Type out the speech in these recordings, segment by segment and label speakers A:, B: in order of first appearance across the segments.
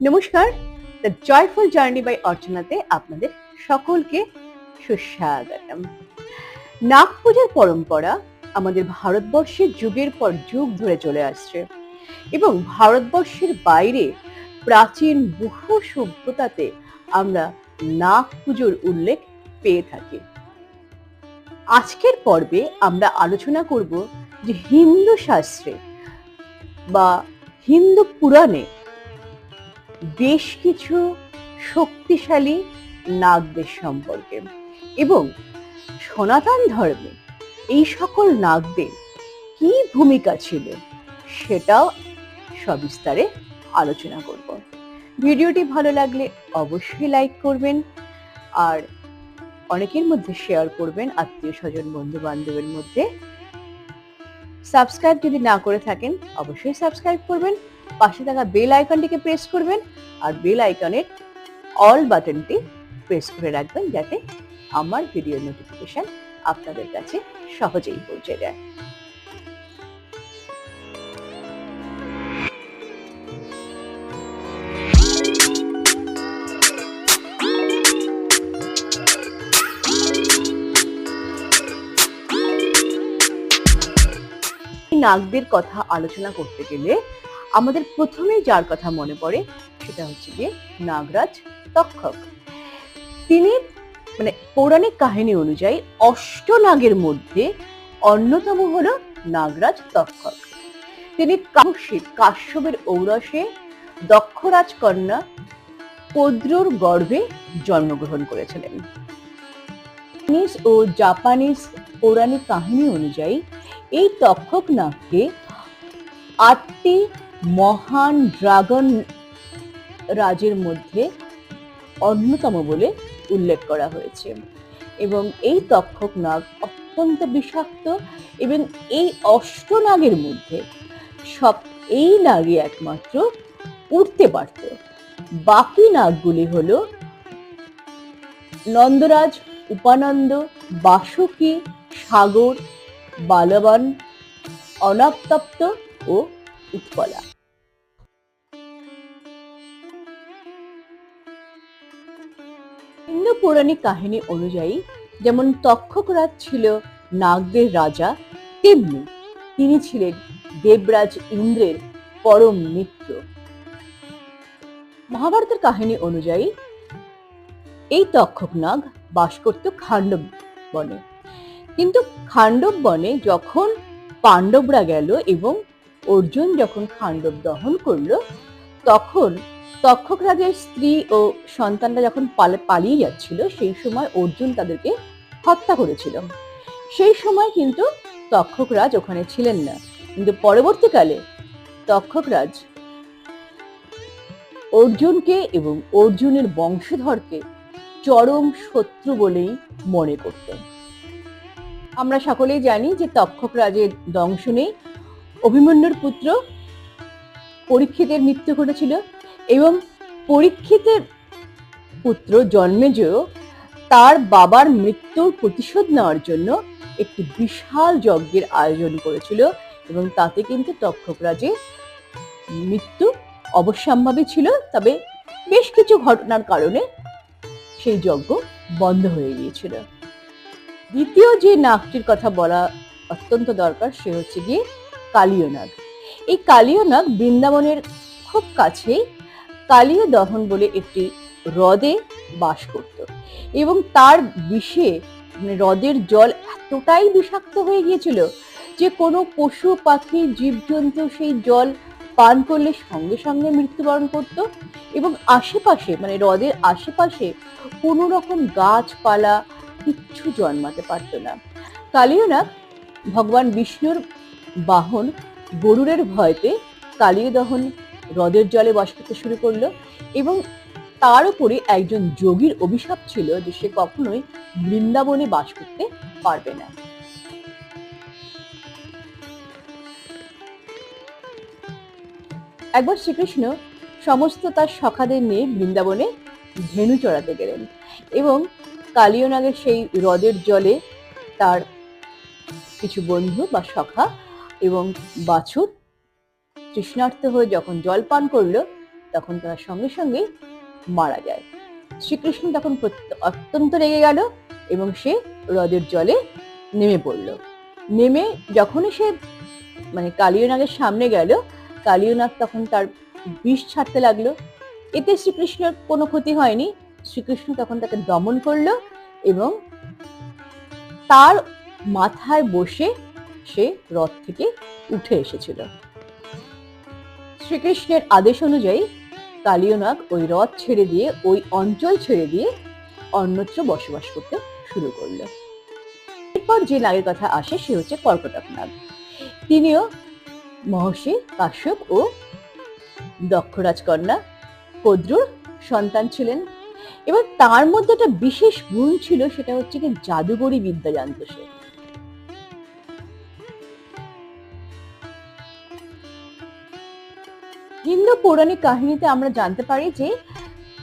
A: নমস্কার। The joyful journey by অর্চনাতে আপনাদের সকলকে সুস্বাগতম। নাগ পূজার পরম্পরা আমাদের ভারতবর্ষের যুগের পর যুগ ধরে চলে আসছে এবং ভারতবর্ষের বাইরে প্রাচীন বহু সভ্যতাতে আমরা নাগ পুজোর উল্লেখ পেয়ে থাকি। আজকের পর্বে আমরা আলোচনা করব যে হিন্দু শাস্ত্রে বা হিন্দু পুরাণে বেশ কিছু শক্তিশালী নাগদের সম্পর্কে। এবং সনাতন ধর্মে এই সকল নাগদের কি ভূমিকা ছিল সেটাও সবিস্তারে আলোচনা করব। ভিডিওটি ভালো লাগলে অবশ্যই লাইক করবেন আর অনেকের মধ্যে শেয়ার করবেন, আত্মীয় স্বজন বন্ধু বান্ধবের মধ্যে। সাবস্ক্রাইব যদি না করে থাকেন, অবশ্যই সাবস্ক্রাইব করবেন। পাশে থাকা বেল আইকনটিকে প্রেস করবেন আর বেল আইকনের অল বাটনটি প্রেস করে রাখবেন যাতে আমার ভিডিও নোটিফিকেশন আপনাদের কাছে সহজেই পৌঁছে যায়। নাগদের কথা আলোচনা করতে গেলে আমাদের প্রথমে যার কথা মনে পড়ে সেটা হচ্ছে গিয়ে নাগরাজ তক্ষক। তিনি মানে পৌরাণিক কাহিনী অনুযায়ী অষ্টনাগের মধ্যে অন্যতম হলো নাগরাজ তক্ষক। তিনি কাউশিক, কাশ্যপের ঔরসে দক্ষরাজ কন্যা পদ্রুর গর্ভে জন্মগ্রহণ করেছিলেন। চাইনিজ ও জাপানিজ পৌরাণিক কাহিনী অনুযায়ী এই তক্ষক নাগকে আটটি মহান ড্রাগন রাজের মধ্যে অন্যতম বলে উল্লেখ করা হয়েছে। এবং এই তক্ষক নাগ অত্যন্ত বিষাক্ত এবং এই অষ্টনাগের মধ্যে সব এই নাগই একমাত্র উঠতে পারত। বাকি নাগগুলি হল নন্দরাজ, উপানন্দ, বাসুকী, সাগর, বালবান অনাক্তপ্ত ও উৎপলা। হিন্দু পৌরাণিক কাহিনী অনুযায়ী, যেমন তক্ষকরাজ ছিল নাগদের রাজা, তেমনি তিনি ছিলেন দেবরাজ ইন্দ্রের পরম মিত্র। মহাভারতের কাহিনী অনুযায়ী, এই তক্ষক নাগ বাস করত খাণ্ডব বনে। কিন্তু খাণ্ডব বনে যখন পাণ্ডবরা গেল এবং অর্জুন যখন খাণ্ডব দহন করল, তখন তক্ষক রাজের স্ত্রী ও সন্তানরা যখন পালে- পালিয়ে যাচ্ছিল, সেই সময় অর্জুন তাদেরকে হত্যা করেছিল। সেই সময় কিন্তু তক্ষক রাজ ওখানে ছিলেন না। কিন্তু পরবর্তীকালে তক্ষক রাজ অর্জুনকে এবং অর্জুনের বংশধরকে চরম শত্রু বলেই মনে করতেন আমরা সকলেই জানি যে তক্ষক রাজের দংশনে অভিমন্যুর পুত্র পরীক্ষিতের মৃত্যু ঘটেছিল এবং পরীক্ষিতের পুত্র জন্মেজয় তার বাবার মৃত্যুর প্রতিশোধ নেওয়ার জন্য একটি বিশাল যজ্ঞের আয়োজন করেছিল এবং তাতে কিন্তু তক্ষক রাজের মৃত্যু অবশ্যম্ভাবী ছিল, তবে বেশ কিছু ঘটনার কারণে সেই যজ্ঞ বন্ধ হয়ে গিয়েছিল। দ্বিতীয় যে নাকটির কথা বলা অত্যন্ত দরকার, সে হচ্ছে গিয়ে কালীয় নাগ এই কালীয় নাগ বৃন্দাবনের খুব কাছেই কালীয় দহন বলে একটি হ্রদে বাস করত এবং তার বিষে মানে হ্রদের জল এতটাই বিষাক্ত হয়ে গিয়েছিল যে কোনো পশু, পাখি, জীবজন্তু সেই জল পান করলে সঙ্গে সঙ্গে মৃত্যুবরণ করত এবং আশেপাশে মানে হ্রদের আশেপাশে কোনো রকম গাছপালা কিচ্ছু জন্মাতে পারত না। কালীয়নাগ ভগবান বিষ্ণুর বাহন গরুরের ভয়তে কালীয় দহন হ্রদের জলে বাস করতে শুরু করল এবং তার উপরে একজন যোগীর অভিশাপ ছিল যে সে কখনোই বৃন্দাবনে বাস করতে পারবে না। একবার শ্রীকৃষ্ণ সমস্ত তার সখাদের নিয়ে বৃন্দাবনে ধেনু চড়াতে গেলেন এবং কালীয়নাগের সেই হ্রদের জলে তার কিছু বন্ধু বা সখা এবং বাছুর তৃষ্ণার্ত হয়ে যখন জল পান করল, তখন তারা সঙ্গে সঙ্গে মারা যায়। শ্রীকৃষ্ণ তখন অত্যন্ত রেগে গেল এবং সে হ্রদের জলে নেমে পড়ল। নেমে যখনই সে মানে কালীয়নাগের সামনে গেল কালীয়নাগ তখন তার বিষ ছাড়তে লাগল। এতে শ্রীকৃষ্ণের কোনো ক্ষতি হয়নি। শ্রীকৃষ্ণ তখন তাকে দমন করল এবং তার মাথায় বসে সে রথ থেকে উঠে এসেছিল। শ্রীকৃষ্ণের আদেশ অনুযায়ী কালীয়নাগ ওই রথ ছেড়ে দিয়ে, ওই অঞ্চল ছেড়ে দিয়ে অন্যত্র বসবাস করতে শুরু করল। এরপর যে নাগের কথা আসে, সে হচ্ছে কর্কটক নাগ। তিনিও মহর্ষি কাশ্যপ ও দক্ষরাজ কন্যা কদ্রুর সন্তান ছিলেন। এবার তার মধ্যে একটা বিশেষ গুণ ছিল, সেটা হচ্ছে কি জাদুকরি বিদ্যা জানত সে। হিন্দু পৌরাণিক কাহিনীতে আমরা জানতে পারি যে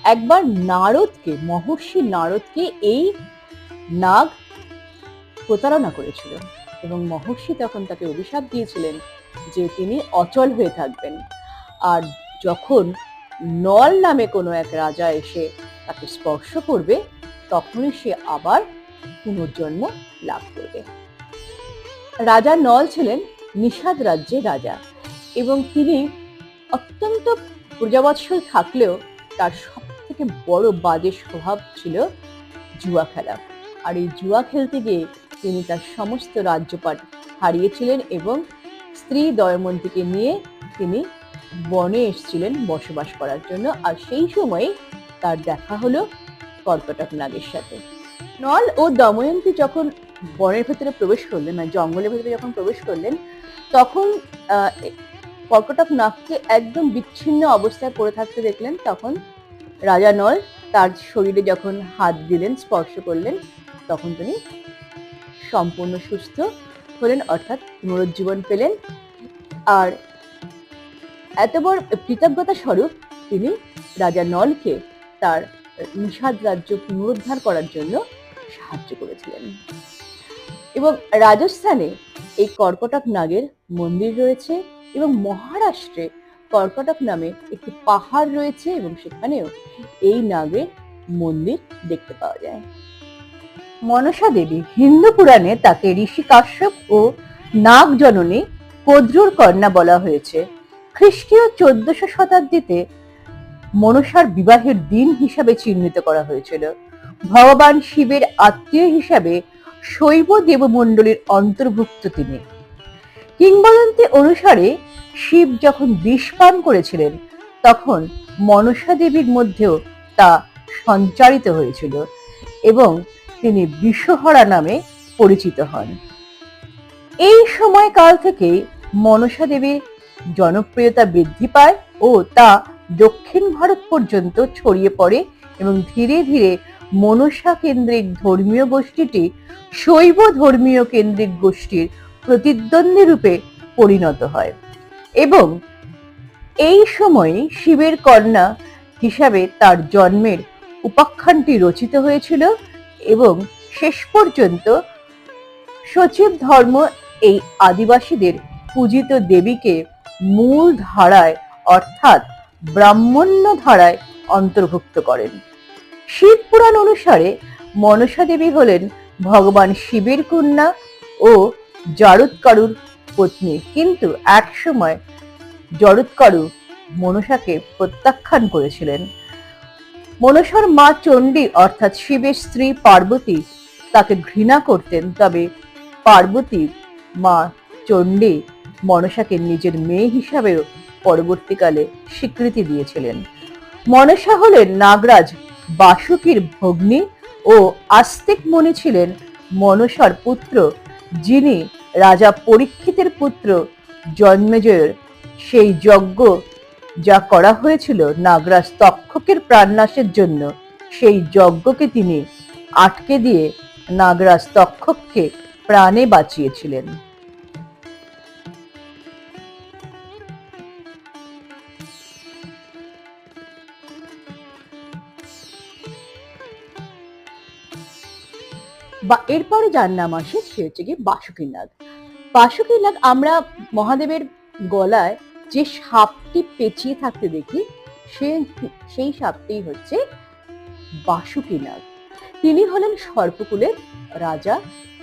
A: একবার নারদকে, মহর্ষি নারদকে এই নাগ প্রতারণা করেছিল এবং মহর্ষি তখন তাকে অভিশাপ দিয়েছিলেন যে তিনি অচল হয়ে থাকবেন। আর যখন নল নামে কোনো এক রাজা এসে তাকে স্পর্শ করবে, তখনই সে আবার পুনর্জন্ম লাভ করবে। রাজা নল ছিলেন নিষাদ রাজ্যের রাজা এবং তিনি অত্যন্ত প্রজাবৎসল থাকলেও তার সব থেকে বড় বাজে স্বভাব ছিল জুয়া খেলা। আর এই জুয়া খেলতে গিয়ে তিনি তার সমস্ত রাজ্যপাট হারিয়েছিলেন এবং স্ত্রী দয়মন্তীকে নিয়ে তিনি বনে এসেছিলেন বসবাস করার জন্য। আর সেই সময়ে তার দেখা হলো কর্কটক নাগের সাথে। নল ও দময়ন্তী যখন বনের ভেতরে প্রবেশ করলেন মানে জঙ্গলের ভেতরে যখন প্রবেশ করলেন, তখন কর্কটক নাগকে একদম বিচ্ছিন্ন অবস্থায় পড়ে থাকতে দেখলেন তখন রাজা নল তার শরীরে যখন হাত দিলেন, স্পর্শ করলেন, তখন তিনি সম্পূর্ণ সুস্থ হলেন, অর্থাৎ পুনরুজ্জীবন পেলেন। আর এত বড় কৃতজ্ঞতা স্বরূপ তিনি রাজা নলকে তার নিষাদ রাজ্য পুনরুদ্ধার করার জন্য সাহায্য করেছিলেন। এবং রাজস্থানে এই কর্কটক নাগের মন্দির রয়েছে। এবং মহারাষ্ট্রে কর্কটক নামে একটি পাহাড় রয়েছে এবং সেখানেও এই নাগের মন্দির দেখতে পাওয়া যায়। মনসা দেবী হিন্দু পুরাণে তাকে ঋষি কাশ্যপ ও নাগ জননী কদ্রুর কন্যা বলা হয়েছে। খ্রিস্টীয় চোদ্দশো শতাব্দীতে মনসার বিবাহের দিন হিসাবে চিহ্নিত করা হয়েছিল। ভগবান শিবের আত্মীয় হিসাবে শৈব দেবমণ্ডলীর অন্তর্ভুক্ত তিনি। কিংবদন্তি অনুসারে শিব যখন বিষ পান করেছিলেন, তখন মনসা দেবীর মধ্যেও তা সঞ্চারিত হয়েছিল এবং তিনি বিশ্বহরা নামে পরিচিত হন। এই সময়কাল থেকে মনসা দেবীর জনপ্রিয়তা বৃদ্ধি পায় ও তা দক্ষিণ ভারত পর্যন্ত ছড়িয়ে পড়ে এবং ধীরে ধীরে মনসা কেন্দ্রিক ধর্মীয় গোষ্ঠীটি শৈব ধর্মীয় কেন্দ্রিক গোষ্ঠীর প্রতিদ্বন্দ্বী রূপে পরিণত হয়। এবং এই সময় শিবের কন্যা হিসাবে তার জন্মের উপাখ্যানটি রচিত হয়েছিল এবং শেষ পর্যন্ত সচিব ধর্ম এই আদিবাসীদের পূজিত দেবীকে মূল ধারায় অর্থাৎ ব্রাহ্মণ্য ধারায় অন্তর্ভুক্ত করেন। শিব পুরাণ অনুসারে মনসা দেবী হলেন ভগবান শিবের কন্যা ও জারুৎকারুর পত্নী। কিন্তু এক সময় জরৎকারু মনসাকে প্রত্যাখ্যান করেছিলেন। মনসার মা চণ্ডী অর্থাৎ শিবের স্ত্রী পার্বতী তাকে ঘৃণা করতেন। তবে পার্বতী মা চণ্ডী মনসাকে নিজের মেয়ে হিসাবেও পরবর্তীকালে স্বীকৃতি দিয়েছিলেন। মনসা হলেন নাগরাজ বাসুকীর ভগ্নী ও আস্তিক মণি ছিলেন মনসার পুত্র যিনি রাজা পরীক্ষিতের পুত্র জন্মেজয়ের সেই যজ্ঞ যা করা হয়েছিল নাগরাজ তক্ষকের প্রাণনাশের জন্য, সেই যজ্ঞকে তিনি আটকে দিয়ে নাগরাজ তক্ষককে প্রাণে বাঁচিয়েছিলেন। বা এরপরে যার নাম আসে সে হচ্ছে কি বাসুকী নাগ। বাসুকী নাগ আমরা মহাদেবের গলায় যে সাপটি পেঁচিয়ে থাকতে দেখি, সে সেই সাপটিই হচ্ছে বাসুকী নাগ। তিনি হলেন সর্পকুলের রাজা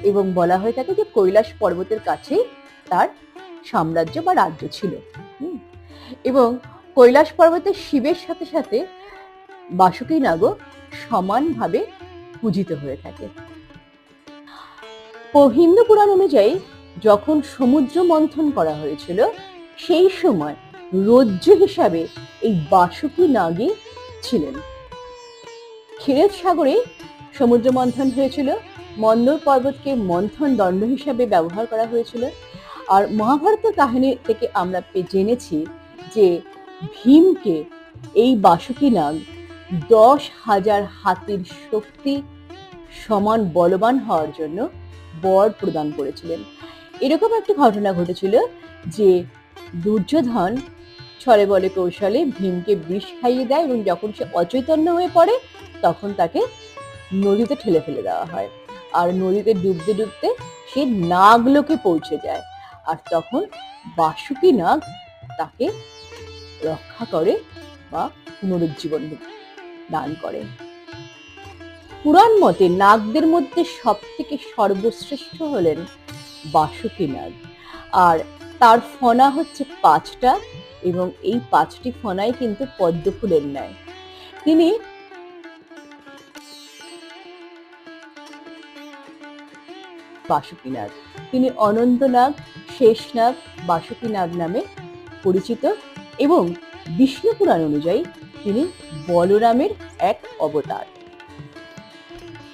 A: এবং বলা হয়ে থাকে যে কৈলাস পর্বতের কাছেই তার সাম্রাজ্য বা রাজ্য ছিল। এবং কৈলাস পর্বতের শিবের সাথে সাথে বাসুকী নাগও সমানভাবে পূজিত হয়ে থাকে। হিন্দু পুরাণ অনুযায়ী যখন সমুদ্র মন্থন করা হয়েছিল, সেই সময় রজ্জু হিসাবে এই বাসুকী নাগই ছিলেন। ক্ষীরেদ সাগরে সমুদ্র মন্থন হয়েছিল, মন্দর পর্বতকে মন্থন দণ্ড হিসাবে ব্যবহার করা হয়েছিল, আর মহাভারতের কাহিনী থেকে আমরা জেনেছি যে ভীমকে এই বাসুকী নাগ দশ হাজার হাতির শক্তি সমান বলবান হওয়ার জন্য বর প্রদান করেছিলেন। এরকম একটা ঘটনা ঘটেছিল যে দুর্যোধন ছলে বলে কৌশলে ভীমকে বিষ খাইয়ে দেয় এবং যখন সে অচৈতন্য হয়ে পড়ে, তখন তাকে নদীতে ঠেলে ফেলে দেওয়া হয়। আর নদীতে ডুবতে ডুবতে সে নাগলোকে পৌঁছে যায়। আর তখন বাসুকী নাগ তাকে রক্ষা করে বা পুনরুজ্জীবন দান করে। পুরাণ মতে নাগদের মধ্যে সব থেকে সর্বশ্রেষ্ঠ হলেন বাসুকী নাগ। আর তার ফনা হচ্ছে পাঁচটা এবং এই পাঁচটি ফনাই কিন্তু পদ্ম ফুলের ন্যায়। তিনি বাসুকী নাগ। তিনি অনন্তনাগ শেষনাগ বাসুকী নাগ নামে পরিচিত এবং বিষ্ণু পুরাণ অনুযায়ী তিনি বলরামের এক অবতার।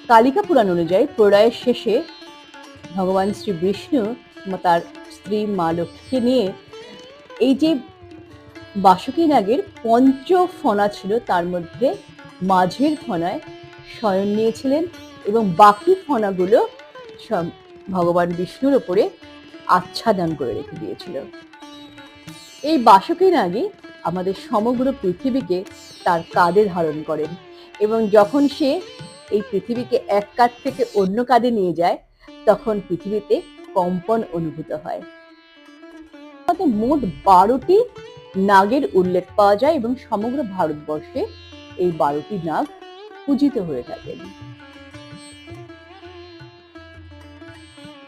A: কালিকা পুরাণ অনুযায়ী প্রলয়ের শেষে ভগবান শ্রী বিষ্ণু তার স্ত্রী মা লক্ষ্মীকে নিয়ে এই যে বাসুকী নাগের পঞ্চ ফনা ছিল, তার মধ্যে মাঝের ফনায় শয়ন নিয়েছিলেন এবং বাকি ফনাগুলো সব ভগবান বিষ্ণুর ওপরে আচ্ছাদন করে রেখে দিয়েছিল। এই বাসুকী নাগই আমাদের সমগ্র পৃথিবীকে তার কাঁধে ধারণ করেন এবং যখন সে এই পৃথিবীকে এক কাঁধ থেকে অন্য কাঁধে নিয়ে যায়, তখন পৃথিবীতে কম্পন অনুভূত হয়। মোট বারোটি নাগের উল্লেখ পাওয়া যায় এবং সমগ্র ভারতবর্ষে এই বারোটি নাগ পূজিত হয়ে থাকেন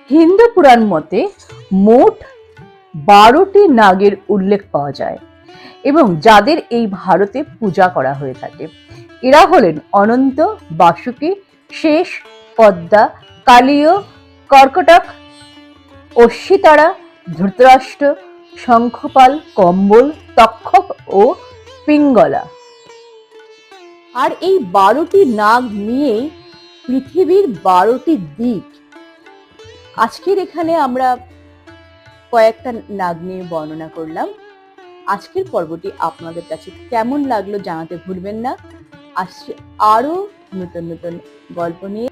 A: হিন্দু পুরাণ মতে মোট বারোটি নাগের উল্লেখ পাওয়া যায় এবং যাদের এই ভারতে পূজা করা হয়ে থাকে। এরা হলেন অনন্ত, বাসুকী, শেষ, পদ্মা, কালীয়, কর্কটক, অশ্বিতারা, ধৃতরাষ্ট্র, শঙ্খপাল, কম্বল, তক্ষক ও পিঙ্গলা। আর এই বারোটি নাগ নিয়েই পৃথিবীর বারোটি দিক। আজকের এখানে আমরা কয়েকটা নাগ নিয়ে বর্ণনা করলাম। আজকের পর্বটি আপনাদের কাছে কেমন লাগল জানাতে ভুলবেন না। আসছে নতুন নতুন গল্প নিয়ে।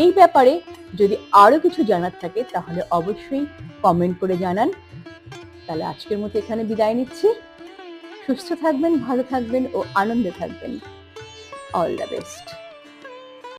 A: এই ব্যাপারে যদি আরও কিছু জানার থাকে, তাহলে অবশ্যই কমেন্ট করে জানান। তাহলে আজকের মতো এখানে বিদায় নিচ্ছি। সুস্থ থাকবেন, ভালো থাকবেন ও আনন্দে থাকবেন। All the best